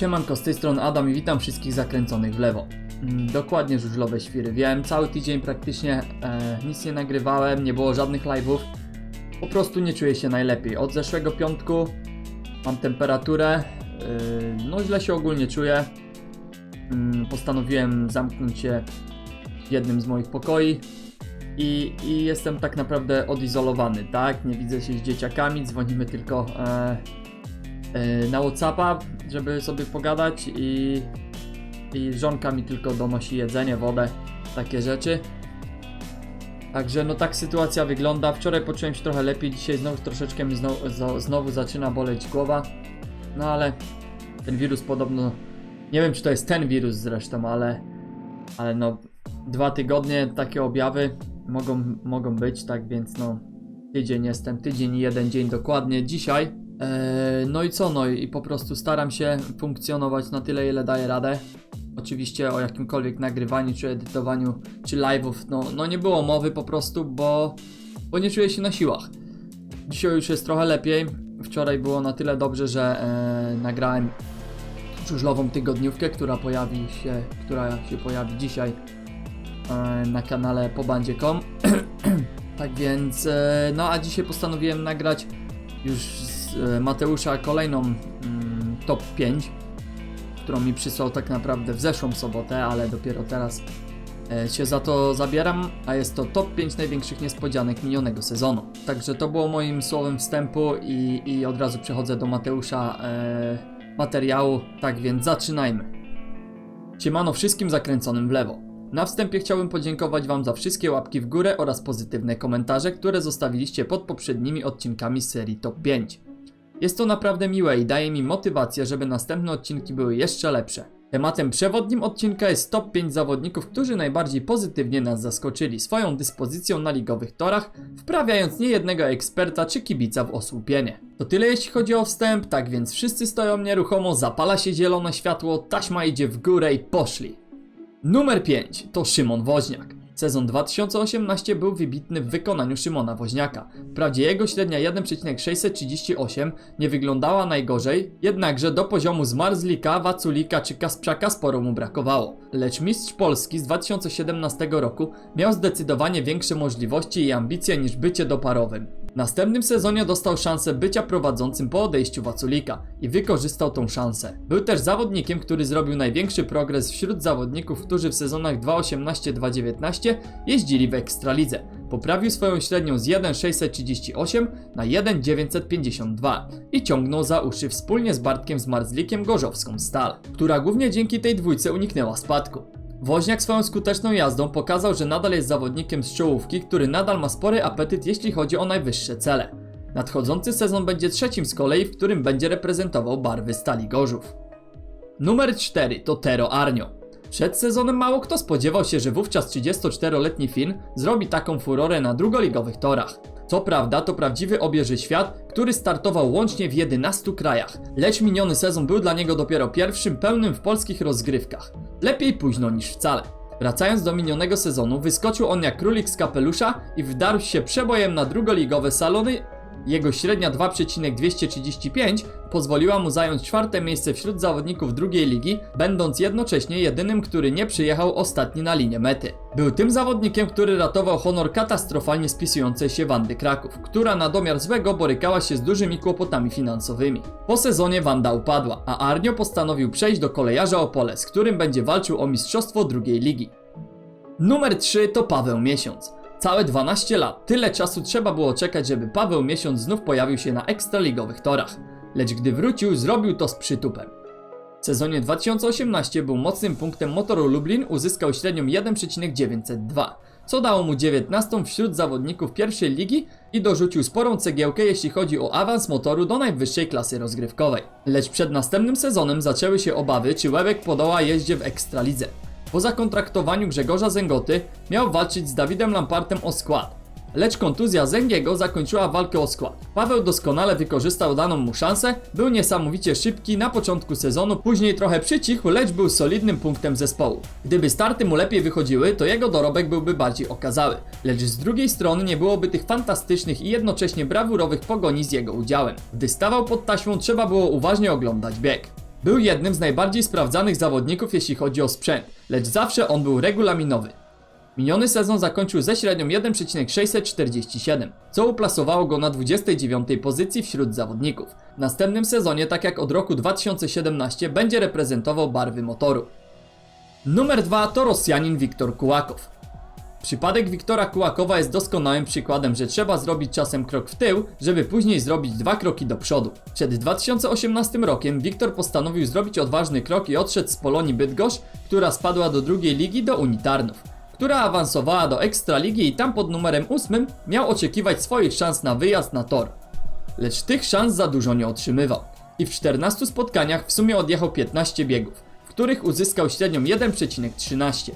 Siemanko, z tej strony Adam i witam wszystkich zakręconych w lewo. Mm, Dokładnie żużlowe świry. Wiem, cały tydzień praktycznie e, nic nie nagrywałem, nie było żadnych live'ów. Po prostu nie czuję się najlepiej. Od zeszłego piątku mam temperaturę, yy, no źle się ogólnie czuję. Mm, Postanowiłem zamknąć się w jednym z moich pokoi i, i jestem tak naprawdę odizolowany, tak? Nie widzę się z dzieciakami, dzwonimy tylko e, e, na Whatsappa, żeby sobie pogadać i, i żonka mi tylko donosi jedzenie, wodę, takie rzeczy. Także no tak sytuacja wygląda. Wczoraj poczułem się trochę lepiej, dzisiaj znowu troszeczkę mi znowu, znowu zaczyna boleć głowa. No ale ten wirus podobno, nie wiem czy to jest ten wirus zresztą, ale, ale no dwa tygodnie takie objawy mogą, mogą być, tak więc no tydzień jestem, tydzień jeden dzień dokładnie dzisiaj. Eee, no i co, no i po prostu staram się funkcjonować na tyle, ile daję radę. Oczywiście o jakimkolwiek nagrywaniu, czy edytowaniu, czy live'ów, no, no nie było mowy po prostu, bo, bo nie czuję się na siłach. Dzisiaj już jest trochę lepiej. Wczoraj było na tyle dobrze, że e, nagrałem żużlową tygodniówkę, która pojawi się, która się pojawi dzisiaj e, na kanale pobandzie.com. tak więc, e, no a dzisiaj postanowiłem nagrać już e, Mateusza kolejną mm, top 5 którą mi przysłał tak naprawdę w zeszłą sobotę, ale dopiero teraz e, się za to zabieram, a jest to top 5 największych niespodzianek minionego sezonu. Także to było moim słowem wstępu i, i od razu przechodzę do Mateusza e, materiału, tak więc zaczynajmy. Siemano wszystkim zakręconym w lewo. Na wstępie chciałbym podziękować Wam za wszystkie łapki w górę oraz pozytywne komentarze, które zostawiliście pod poprzednimi odcinkami serii Top 5. Jest to naprawdę miłe i daje mi motywację, żeby następne odcinki były jeszcze lepsze. Tematem przewodnim odcinka jest top 5 zawodników, którzy najbardziej pozytywnie nas zaskoczyli swoją dyspozycją na ligowych torach, wprawiając niejednego eksperta czy kibica w osłupienie. To tyle jeśli chodzi o wstęp, tak więc wszyscy stoją nieruchomo, zapala się zielone światło, taśma idzie w górę i poszli. Numer 5 to Szymon Woźniak. Sezon 2018 był wybitny w wykonaniu Szymona Woźniaka. Wprawdzie jego średnia 1,638 nie wyglądała najgorzej, jednakże do poziomu Zmarzlika, Waculika czy Kasprzaka sporo mu brakowało. Lecz mistrz Polski z 2017 roku miał zdecydowanie większe możliwości i ambicje niż bycie doparowym. W następnym sezonie dostał szansę bycia prowadzącym po odejściu Waculika i wykorzystał tą szansę. Był też zawodnikiem, który zrobił największy progres wśród zawodników, którzy w sezonach 2018-2019 jeździli w Ekstralidze. Poprawił swoją średnią z 1,638 na 1,952 i ciągnął za uszy wspólnie z Bartkiem Zmarzlikiem gorzowską stal, która głównie dzięki tej dwójce uniknęła spadku. Woźniak swoją skuteczną jazdą pokazał, że nadal jest zawodnikiem z czołówki, który nadal ma spory apetyt jeśli chodzi o najwyższe cele. Nadchodzący sezon będzie trzecim z kolei, w którym będzie reprezentował barwy Stali Gorzów. Numer 4 to Tero Arnio. Przed sezonem mało kto spodziewał się, że wówczas 34-letni Fin zrobi taką furorę na drugoligowych torach. Co prawda to prawdziwy obieży świat, który startował łącznie w 11 krajach, lecz miniony sezon był dla niego dopiero pierwszym pełnym w polskich rozgrywkach. Lepiej późno niż wcale. Wracając do minionego sezonu, wyskoczył on jak królik z kapelusza i wdarł się przebojem na drugoligowe salony. Jego średnia 2,235 pozwoliła mu zająć czwarte miejsce wśród zawodników drugiej ligi, będąc jednocześnie jedynym, który nie przyjechał ostatni na linię mety. Był tym zawodnikiem, który ratował honor katastrofalnie spisującej się Wandy Kraków, która na domiar złego borykała się z dużymi kłopotami finansowymi. Po sezonie Wanda upadła, a Arnio postanowił przejść do kolejarza Opole, z którym będzie walczył o mistrzostwo drugiej ligi. Numer 3 to Paweł Miesiąc. Całe 12 lat, tyle czasu trzeba było czekać, żeby Paweł Miesiąc znów pojawił się na ekstraligowych torach. Lecz gdy wrócił, zrobił to z przytupem. W sezonie 2018 był mocnym punktem motoru Lublin, uzyskał średnią 1,902, co dało mu 19 wśród zawodników pierwszej ligi i dorzucił sporą cegiełkę jeśli chodzi o awans motoru do najwyższej klasy rozgrywkowej. Lecz przed następnym sezonem zaczęły się obawy, czy Łebek podoła jeździe w ekstralidze. Po zakontraktowaniu Grzegorza Zęgoty miał walczyć z Dawidem Lampartem o skład. Lecz kontuzja Zęgiego zakończyła walkę o skład. Paweł doskonale wykorzystał daną mu szansę, był niesamowicie szybki na początku sezonu, później trochę przycichł, lecz był solidnym punktem zespołu. Gdyby starty mu lepiej wychodziły, to jego dorobek byłby bardziej okazały. Lecz z drugiej strony nie byłoby tych fantastycznych i jednocześnie brawurowych pogoni z jego udziałem. Gdy stawał pod taśmą, trzeba było uważnie oglądać bieg. Był jednym z najbardziej sprawdzanych zawodników jeśli chodzi o sprzęt, lecz zawsze on był regulaminowy. Miniony sezon zakończył ze średnią 1,647, co uplasowało go na 29 pozycji wśród zawodników. W następnym sezonie, tak jak od roku 2017, będzie reprezentował barwy motoru. Numer 2 to Rosjanin Wiktor Kułakow. Przypadek Wiktora Kułakowa jest doskonałym przykładem, że trzeba zrobić czasem krok w tył, żeby później zrobić dwa kroki do przodu. Przed 2018 rokiem Wiktor postanowił zrobić odważny krok i odszedł z Polonii Bydgoszcz, która spadła do drugiej ligi do Unii Tarnów, która awansowała do Ekstraligi i tam pod numerem 8 miał oczekiwać swoich szans na wyjazd na tor. Lecz tych szans za dużo nie otrzymywał i w 14 spotkaniach w sumie odjechał 15 biegów, w których uzyskał średnią 1,13.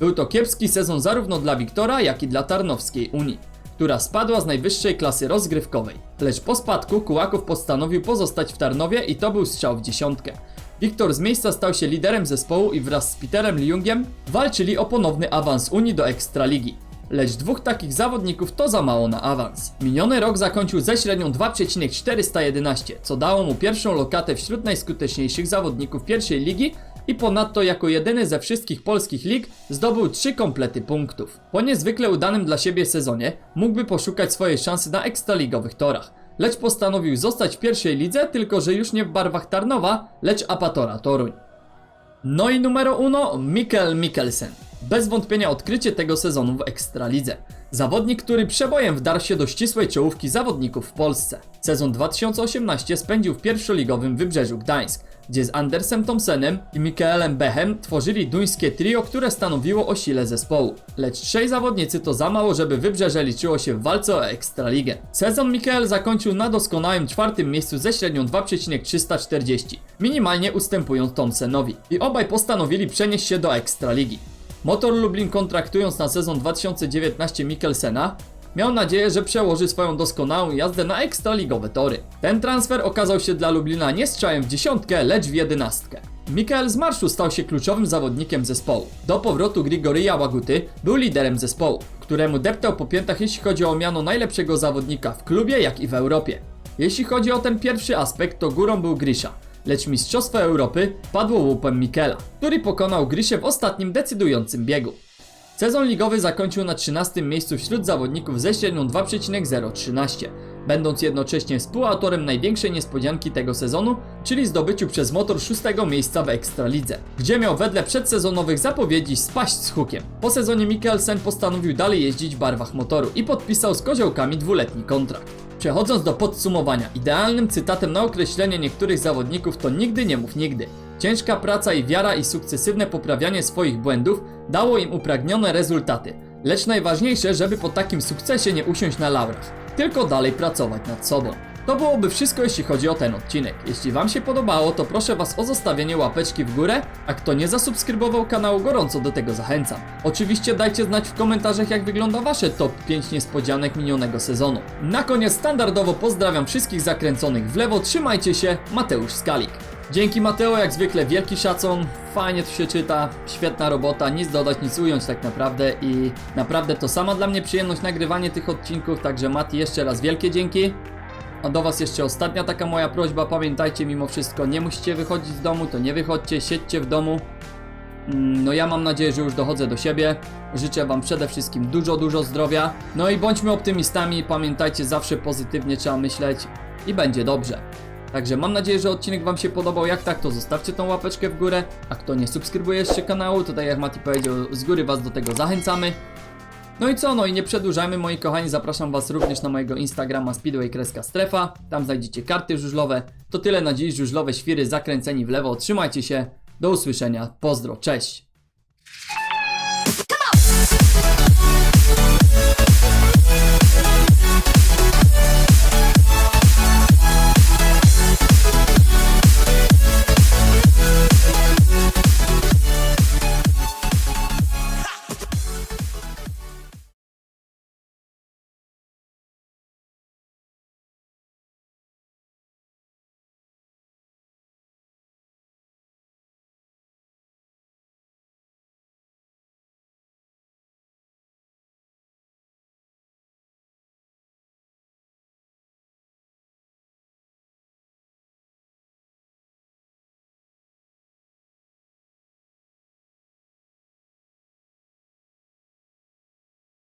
Był to kiepski sezon zarówno dla Wiktora, jak i dla Tarnowskiej Unii, która spadła z najwyższej klasy rozgrywkowej. Lecz po spadku Kułakow postanowił pozostać w Tarnowie i to był strzał w dziesiątkę. Wiktor z miejsca stał się liderem zespołu i wraz z Peterem Liungiem walczyli o ponowny awans Unii do Ekstraligi. Lecz dwóch takich zawodników to za mało na awans. Miniony rok zakończył ze średnią 2,411, co dało mu pierwszą lokatę wśród najskuteczniejszych zawodników pierwszej ligi i ponadto jako jedyny ze wszystkich polskich lig zdobył trzy komplety punktów. Po niezwykle udanym dla siebie sezonie mógłby poszukać swojej szansy na ekstraligowych torach, lecz postanowił zostać w pierwszej lidze, tylko że już nie w barwach Tarnowa, lecz Apatora Toruń. No i numero uno, Mikkel Mikkelsen. Bez wątpienia odkrycie tego sezonu w Ekstralidze. Zawodnik, który przebojem wdarł się do ścisłej czołówki zawodników w Polsce. Sezon 2018 spędził w pierwszoligowym Wybrzeżu Gdańsk, gdzie z Andersem Thompsonem i Mikaelem Bechem tworzyli duńskie trio, które stanowiło o sile zespołu. Lecz trzej zawodnicy to za mało, żeby Wybrzeże liczyło się w walce o Ekstraligę. Sezon Mikael zakończył na doskonałym czwartym miejscu ze średnią 2,340, minimalnie ustępując Thompsonowi. I obaj postanowili przenieść się do Ekstraligi. Motor Lublin kontraktując na sezon 2019 Mikkelsena, miał nadzieję, że przełoży swoją doskonałą jazdę na ekstraligowe tory. Ten transfer okazał się dla Lublina nie strzałem w dziesiątkę, lecz w jedenastkę. Mikael z marszu stał się kluczowym zawodnikiem zespołu. Do powrotu Grigoryja Łaguty był liderem zespołu, któremu deptał po piętach jeśli chodzi o miano najlepszego zawodnika w klubie jak i w Europie. Jeśli chodzi o ten pierwszy aspekt, to górą był Grisha, lecz Mistrzostwo Europy padło łupem Mikela, który pokonał Griszę w ostatnim decydującym biegu. Sezon ligowy zakończył na 13 miejscu wśród zawodników ze średnią 2,013, będąc jednocześnie współautorem największej niespodzianki tego sezonu, czyli zdobyciu przez motor 6 miejsca w Ekstralidze, gdzie miał wedle przedsezonowych zapowiedzi spaść z hukiem. Po sezonie Mikkelsen postanowił dalej jeździć w barwach motoru i podpisał z koziołkami dwuletni kontrakt. Przechodząc do podsumowania, idealnym cytatem na określenie niektórych zawodników to nigdy nie mów nigdy. Ciężka praca i wiara i sukcesywne poprawianie swoich błędów dało im upragnione rezultaty. Lecz najważniejsze, żeby po takim sukcesie nie usiąść na laurach, tylko dalej pracować nad sobą. To byłoby wszystko jeśli chodzi o ten odcinek. Jeśli Wam się podobało, to proszę Was o zostawienie łapeczki w górę, a kto nie zasubskrybował kanału, gorąco do tego zachęcam. Oczywiście dajcie znać w komentarzach, jak wygląda Wasze top 5 niespodzianek minionego sezonu. Na koniec standardowo pozdrawiam wszystkich zakręconych w lewo, trzymajcie się, Mateusz Skalik. Dzięki Mateo, jak zwykle wielki szacun, fajnie tu się czyta, świetna robota, nic dodać, nic ująć tak naprawdę i naprawdę to sama dla mnie przyjemność nagrywanie tych odcinków, także Mati jeszcze raz wielkie dzięki. A do Was jeszcze ostatnia taka moja prośba, pamiętajcie mimo wszystko, nie musicie wychodzić z domu, to nie wychodźcie, siedźcie w domu. Mm, No ja mam nadzieję, że już dochodzę do siebie. Życzę Wam przede wszystkim dużo, dużo zdrowia. No i bądźmy optymistami, pamiętajcie, zawsze pozytywnie trzeba myśleć i będzie dobrze. Także mam nadzieję, że odcinek Wam się podobał. Jak tak, to zostawcie tą łapeczkę w górę. A kto nie subskrybuje jeszcze kanału, to tak jak Mati powiedział, z góry Was do tego zachęcamy. No i co, no i nie przedłużajmy moi kochani, zapraszam Was również na mojego Instagrama Speedway Kreska Strefa, tam znajdziecie karty żużlowe. To tyle na dziś, żużlowe świry zakręceni w lewo, trzymajcie się, do usłyszenia, pozdro, cześć!